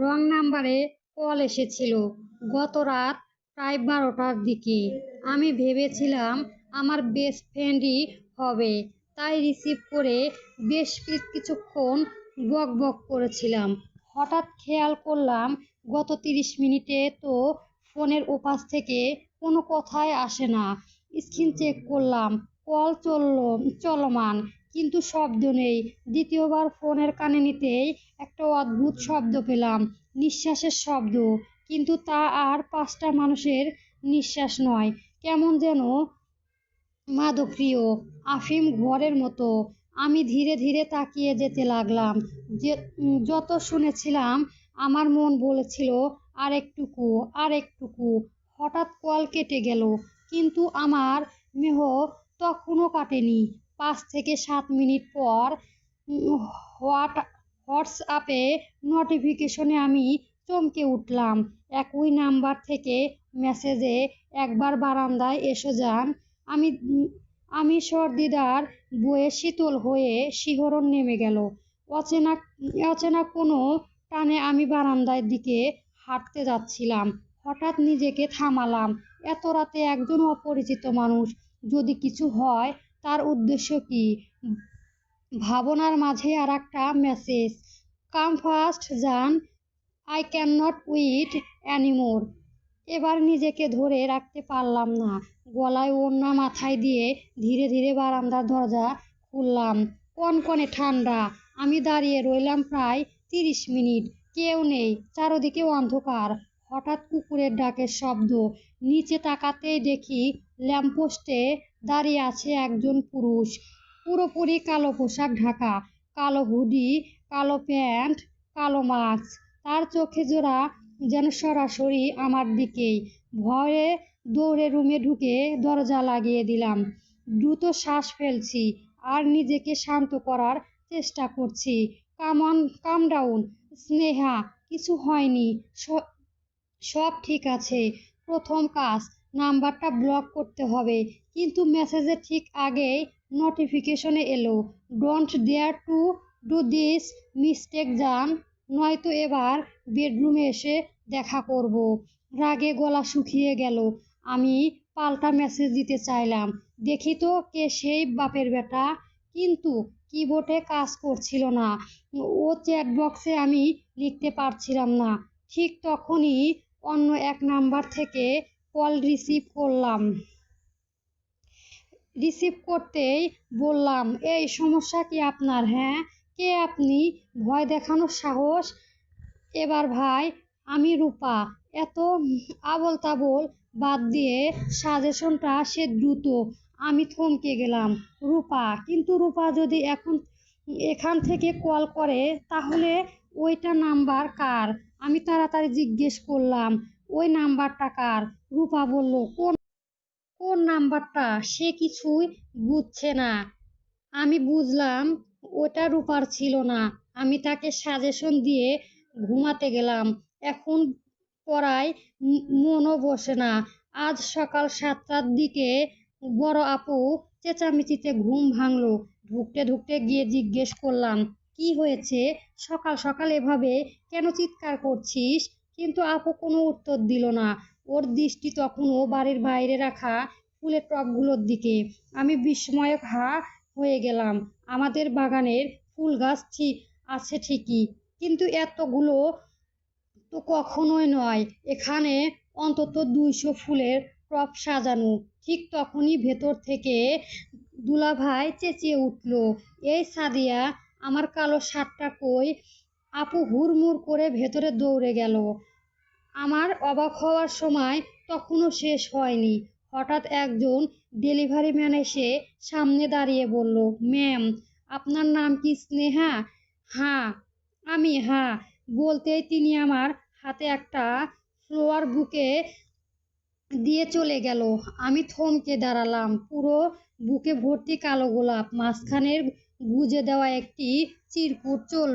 রং নাম্বারে কল এসেছিল গত রাত প্রায় বারোটার দিকে। আমি ভেবেছিলাম আমার বেস্ট ফ্রেন্ডই হবে, তাই রিসিভ করে বেশ কিছুক্ষণ বক বক করেছিলাম। হঠাৎ খেয়াল করলাম গত তিরিশ মিনিটে তো ফোনের ওপাশ থেকে কোনো কথাই আসে না। স্ক্রিন চেক করলাম, কল চলল চলমান। কিন্তু শব্দ নেই। দ্বিতীয়বার ফোনের কানে নিতেই একটা অদ্ভুত শব্দ পেলাম, নিঃশ্বাসের শব্দ। কিন্তু তা আর পাঁচটা মানুষের নিঃশ্বাস নয়। কেমন যেন মাদকপ্রিয়, আফিম ঘরের মতো। আমি ধীরে ধীরে তাকিয়ে যেতে লাগলাম। যে যত শুনেছিলাম, আমার মন বলেছিল আর একটুকু আর একটুকু হঠাৎ কল কেটে গেল, কিন্তু আমার মেহ তখনও কাটেনি। পাঁচ থেকে সাত মিনিট পর হোয়াট, হোয়াটসঅ্যাপে নোটিফিকেশনে আমি চমকে উঠলাম। একই নাম্বার থেকে মেসেজে একবার বারান্দায় এসে যান। আমি আমি সর্দিদার বয়ে শীতল হয়ে শিহরণ নেমে গেল। অচেনা অচেনা কোনো টানে আমি বারান্দার দিকে হাঁটতে যাচ্ছিলাম। হঠাৎ নিজেকে থামালাম। এত রাতে একজন অপরিচিত মানুষ যদি কিছু হয় তার উদ্দেশ্য কি? ভাবনার মাঝে আর একটা মেসেজ কাম ফাস্ট যান I can not wait anymore এবার নিজেকে ধরে রাখতে পারলাম না। গলায় ওড়না মাথায় দিয়ে ধীরে ধীরে বারান্দার দরজা খুললাম। কনকনে ঠান্ডা? আমি দাঁড়িয়ে রইলাম প্রায় তিরিশ মিনিট। কেউ নেই। চারদিকে অন্ধকার। হঠাৎ কুকুরের ডাকের শব্দ। নিচে তাকাতেই দেখি ল্যাম্পপোস্টে দাঁড়িয়ে আছে একজন পুরুষ। পুরোপুরি কালো পোশাক ঢাকা, কালো হুডি, কালো প্যান্ট, কালো মাস্ক তার চোখে জোড়া যেন সরাসরি আমার দিকেই। ভয়ে দৌড়ে রুমে ঢুকে দরজা লাগিয়ে দিলাম। দ্রুত শ্বাস ফেলছি আর নিজেকে শান্ত করার চেষ্টা করছি। কামন কাম ডাউন। স্নেহা, কিছু হয়নি। সব ঠিক আছে। প্রথম কাজ, নাম্বারটা ব্লক করতে হবে। কিন্তু মেসেজের ঠিক আগেই নোটিফিকেশনে এলো। Don't dare to do this mistake যান নয়তো এবার বেডরুমে এসে দেখা করব। রাগে গলা শুকিয়ে গেল। আমি পাল্টা মেসেজ দিতে চাইলাম। দেখি তো কে সেই বাপের বেটা। কিন্তু কিবোর্ডে কাজ করছিল না। ও চ্যাট বক্সে আমি লিখতে পারছিলাম না। ঠিক তখনই অন্য এক নাম্বার থেকে কল রিসিভ করলাম। রিসিভ করতেই বললাম, এই সমস্যা কি আপনার হ্যাঁ? কে আপনি? ভয় দেখানোর সাহস? এবার ভাই, আমি রূপা। এত আবল তাবল বাদ দিয়ে সাজেশনটা সে দ্রুত, আমি থমকে গেলাম, রূপা। কিন্তু রূপা যদি এখন, এখান থেকে কল করে, তাহলে ওইটা নাম্বার কার? আমি তাড়াতাড়ি জিজ্ঞেস করলাম, ওই নাম্বারটা কার? রূপা বলল, কোন কোন নাম্বারটা সে কিছুই বুঝছে না। আমি বুঝলাম ওটা রূপার ছিল না। আমি তাকে সাজেশন দিয়ে ঘুমাতে গেলাম। এখন পড়ায় মনও বসে না। আজ সকাল সাতটার দিকে বড় আপু চেঁচামেচিতে ঘুম ভাঙলো। ঢুকতে ঢুকতে গিয়ে জিজ্ঞেস করলাম, কি হয়েছে? সকাল সকাল এভাবে কেন চিৎকার করছিস? কিন্তু আপু কোনো উত্তর দিল না। ওর দৃষ্টি তখনও বাড়ির বাইরে রাখা ফুলের টবগুলোর দিকে। আমি বিস্ময়ে হা হয়ে গেলাম। আমাদের বাগানের ফুল গাছ ঠিক আছে ঠিকই, কিন্তু এতগুলো তো কখনোই নয়। এখানে অন্তত দুইশো ফুলের টব সাজানো। ঠিক তখনই ভেতর থেকে দুলাভাই চেঁচিয়ে উঠল, এই সাদিয়া, আমার কালো শার্টটা কই? আপু হুড়মুড় করে ভেতরে দৌড়ে গেল। আমার অবাক হওয়ার সময় তখনও শেষ হয়নি। হঠাৎ একজন ডেলিভারি ম্যান এসে সামনে দাঁড়িয়ে বলল, ম্যাম, আপনার নাম কি স্নেহা? হ্যাঁ আমি হ্যাঁ। বলতেই তিনি আমার হাতে একটা ফ্লোয়ার বুকে দিয়ে চলে গেল। আমি থমকে দাঁড়ালাম। পুরো বুকে ভর্তি কালো গোলাপ। মাঝখানের গুজে দেওয়া একটি চিরকুট চল